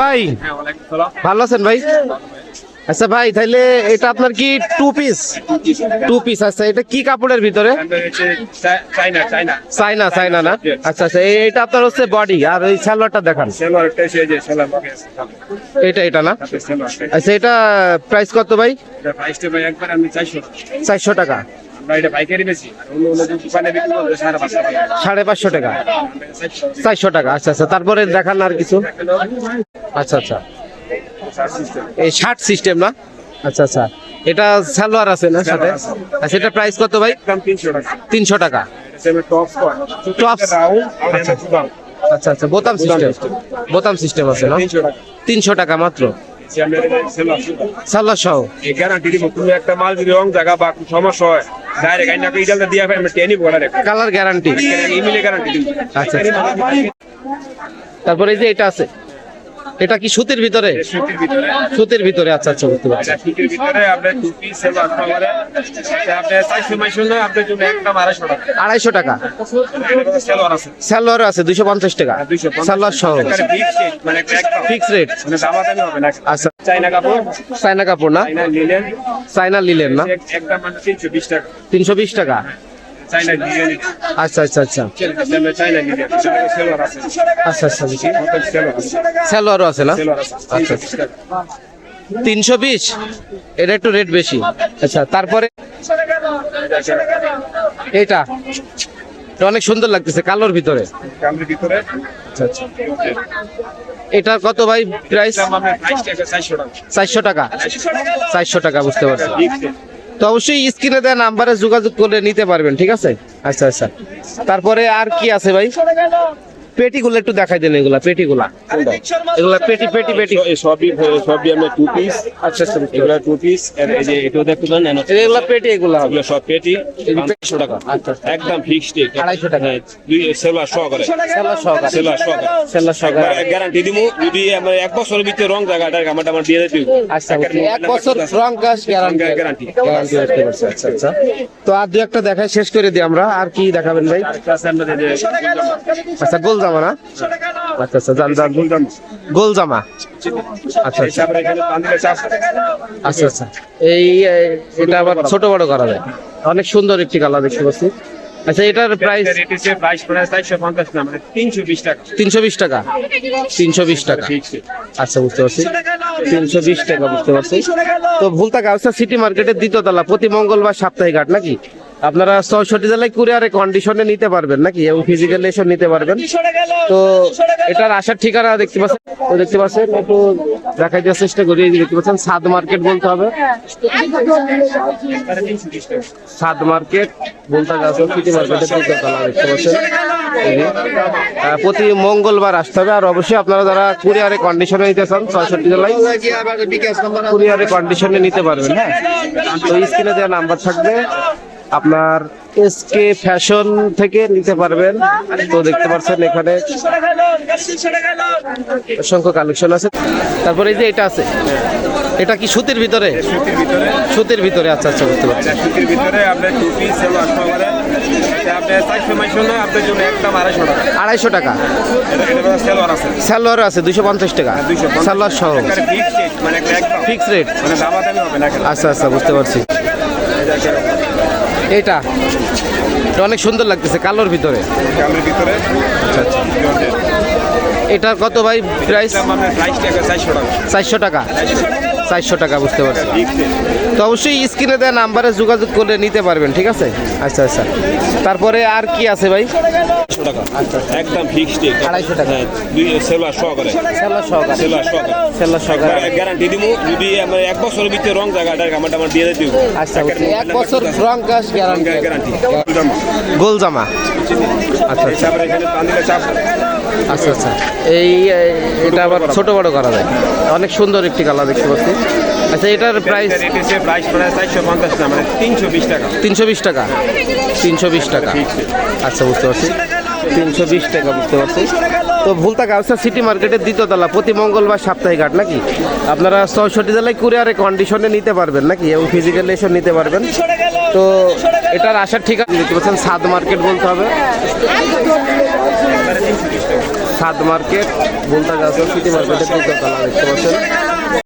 ভাই। ভালো আছেন ভাই? আচ্ছা ভাই তাইলে এটা আপনার কি টু পিস টু পিস আচ্ছা এটা কি কাপড়ের ভিতরে? চাইনা চাইনা না? আচ্ছা আচ্ছা এটা আপনার হচ্ছে বডি আর ওই সালোয়ারটা দেখান। এটা এটা না? আচ্ছা এটা প্রাইস কত ভাই? চারশো টাকা। আমরা এটা পাইকারি বেশি আর অন্য অন্য দোকানে বিক্রি করতে সাড়ে পাঁচশো টাকা। সাড়ে পাঁচশো টাকা। চারশো টাকা আচ্ছা আচ্ছা। তারপরে দেখান আর কিছু। আচ্ছা আচ্ছা। এই শার্ট সিস্টেম না? আচ্ছা আচ্ছা। এটা সালোয়ার আছে না সাথে? আচ্ছা এটা প্রাইস কত ভাই? তিনশো টাকা। তিনশো টাকা। টপস এটা দাম আচ্ছা আচ্ছা। বোতাম সিস্টেম বোতাম সিস্টেম আছে না? তিনশো টাকা মাত্র। এই গ্যারান্টি দিব তুমি একটা মাল যদি রং জায়গা বা সমস্যা হয় ডাইরেক্ট ইডালটা দিয়ে আমি টেনি বলা কালার গ্যারান্টি ইমেলে গ্যারান্টি আচ্ছা, তারপরে এই যে এটা আছে। এটা কি সুতির ভিতরে? সুতির ভিতরে। সুতির ভিতরে আচ্ছা আচ্ছা বুঝতে পারছি। সুতির ভিতরে টু পিস আপনার জন্য একদম টাকা। এটা আছে সালোয়ার আছে। দুইশো পঞ্চাশ টাকা। দুইশো সালোয়ার সহ। ফিক্স মানে ফিক্স রেট মানে হবে না। আচ্ছা। চাইনা কাপড়। চাইনা কাপড় না? চাইনা লিলেন না? একদম তিনশো বিশ টাকা। আচ্ছা আচ্ছা আচ্ছা। আচ্ছা আচ্ছা বুঝছি। আছে না? আচ্ছা তিনশো বিশ? এটা একটু রেট বেশি। আচ্ছা তারপরে? এটা। এটা অনেক সুন্দর লাগতেছে কালোর ভিতরে। আচ্ছা আচ্ছা। এটার কত ভাই প্রাইস টাকা। চারশো টাকা। চারশো টাকা বুঝতে পারছি। তো অবশ্যই স্ক্রিনে দেওয়া নাম্বারে যোগাযোগ করে নিতে পারবেন, ঠিক আছে? আচ্ছা আচ্ছা। তারপরে আর কি আছে ভাই? পেটিগুলো একটু দেখাই দেন এগুলা পেটিগুলা। এগুলা পেটি পেটি পেটি। সবই সবই আমরা টু পিস আচ্ছা আচ্ছা। এগুলা টু পিস এই যে এটাও দেখতে এগুলা পেটি এগুলা হবে। সব পেটি। পাঁচশো টাকা। আচ্ছা একদম ফিক্সড আড়াইশো টাকা। দুই সহকারে সেলোয়ার সহ করে। সেলার সহকারে গ্যারান্টি দিব যদি আমরা এক বছরের ভিতরে রং জায়গাটা আমার আমার দিয়ে দিব আচ্ছা এক বছর রং কাজ গ্যারান্টি গ্যারান্টি গ্যারান্টি পারছি। আচ্ছা আচ্ছা। তো আর দু একটা দেখাই শেষ করে দিই আমরা। আর কি দেখাবেন ভাই? আচ্ছা গোল জামা না? আচ্ছা আচ্ছা জান গোল জামা। আচ্ছা আচ্ছা। আচ্ছা আচ্ছা। এই এটা আবার ছোট বড় করা যায়। অনেক সুন্দর একটি কালার দেখতে পাচ্ছি। আচ্ছা এটার প্রাইস তিনশো বিশ টাকা। তিনশো বিশ টাকা। তিনশো বিশ টাকা আচ্ছা বুঝতে পারছি। তিনশো বিশ টাকা, বুঝতে পারছি। তো ভুলতা গাউসা সিটি মার্কেটের দ্বিতীয় তলা প্রতি মঙ্গলবার সাপ্তাহিক হাট নাকি? আপনারা চৌষট্টি জেলায় কুরিয়ারে কন্ডিশনে নিতে পারবেন নাকি? এবং ফিজিক্যাল এসে নিতে পারবেন। তো এটার আসার ঠিকানা দেখতে পাচ্ছেন? দেখতে পাচ্ছেন, একটু দেখাই দেওয়ার চেষ্টা করি। দেখতে পাচ্ছেন, সাদ মার্কেট বলতে হবে। সাদ মার্কেট বলতে গাছ সিটি মার্কেটের তলা দেখতে পাচ্ছেন। প্রতি মঙ্গলবার আসতে হবে। আর অবশ্যই আপনারা যারা কুরিয়ারে কন্ডিশনে নিতে চান, ছয়ষট্টি জেলায় কুরিয়ারে কন্ডিশনে নিতে পারবেন হ্যাঁ? তো স্ক্রিনে দেওয়া নাম্বার থাকবে। আপনার এসকে ফ্যাশন থেকে নিতে পারবেন। তো দেখতে পাচ্ছেন এখানে অসংখ্য কালেকশন আছে। তারপরে এই যে এটা আছে এটা কি সুতির ভিতরে? সুতির ভিতরে। সুতির ভিতরে আচ্ছা আচ্ছা বুঝতে পারছি। সুতির ভিতরে আপনার টু পিস সেলোয়ার পাওয়ারে এটা আপনার চারশো মাইশো না আপনার জন্য একদম আড়াইশো টাকা। সেলোয়ার আছে। দুইশো পঞ্চাশ টাকা। দুইশো সালোয়ার সহ। ফিক্স মানে রেট মানে দামাদামি হবে না আচ্ছা আচ্ছা বুঝতে পারছি। এটা। এটা অনেক সুন্দর লাগতেছে কালোর ভিতরে। এটা ভিতরে। আচ্ছা আচ্ছা। এটার কত ভাই প্রাইস টাকা। চারশো টাকা। চারশো টাকা। চারশো টাকা বুঝতে পারছি। তো অবশ্যই স্ক্রিনে দেওয়া নাম্বারে যোগাযোগ করে নিতে পারবেন ঠিক আছে? আচ্ছা আচ্ছা। তারপরে আর কি আছে ভাই? টাকা। একদম ফিক্সড আড়াইশো টাকা। দুই সেলার সহকারে। সেলার সহকারে। গ্যারান্টি দিব যদি আমরা এক বছরের ভিতরে রং জায়গাটা আমার আমার দিয়ে দিব আচ্ছা বুঝছি। এক বছর রং কাজ গ্যারান্টি গ্যারান্টি গোল জামা আচ্ছা আচ্ছা। তারপরে এখানে পানিটা চাপ। আচ্ছা আচ্ছা। এই এটা আবার ছোট বড় করা যায়। অনেক সুন্দর একটি কালার দেখতে পাচ্ছি। আচ্ছা এটার প্রাইস প্রায় চারশো পঞ্চাশ মানে তিনশো বিশ টাকা। তিনশো বিশ টাকা? তিনশো বিশ টাকা। আচ্ছা বুঝতে পারছি। তিনশো বিশ টাকা বুঝতে পারছি। তো ভুলতা গাউসা সিটি মার্কেটের দ্বিতীয় তলা, প্রতি মঙ্গলবার সাপ্তাহিক হাট নাকি? আপনারা ছয়ষট্টি জেলায় কুরিয়ারে কন্ডিশনে নিতে পারবেন নাকি? এবং ফিজিক্যালি এসে নিতে পারবেন। তো এটার আসার ঠিকানা দেখতে পাচ্ছেন, সাদ মার্কেট বলতে হবে। সাদ মার্কেট ভুলতা গাউসা সিটি মার্কেটের দ্বিতীয় তলা, দেখতে পাচ্ছেন।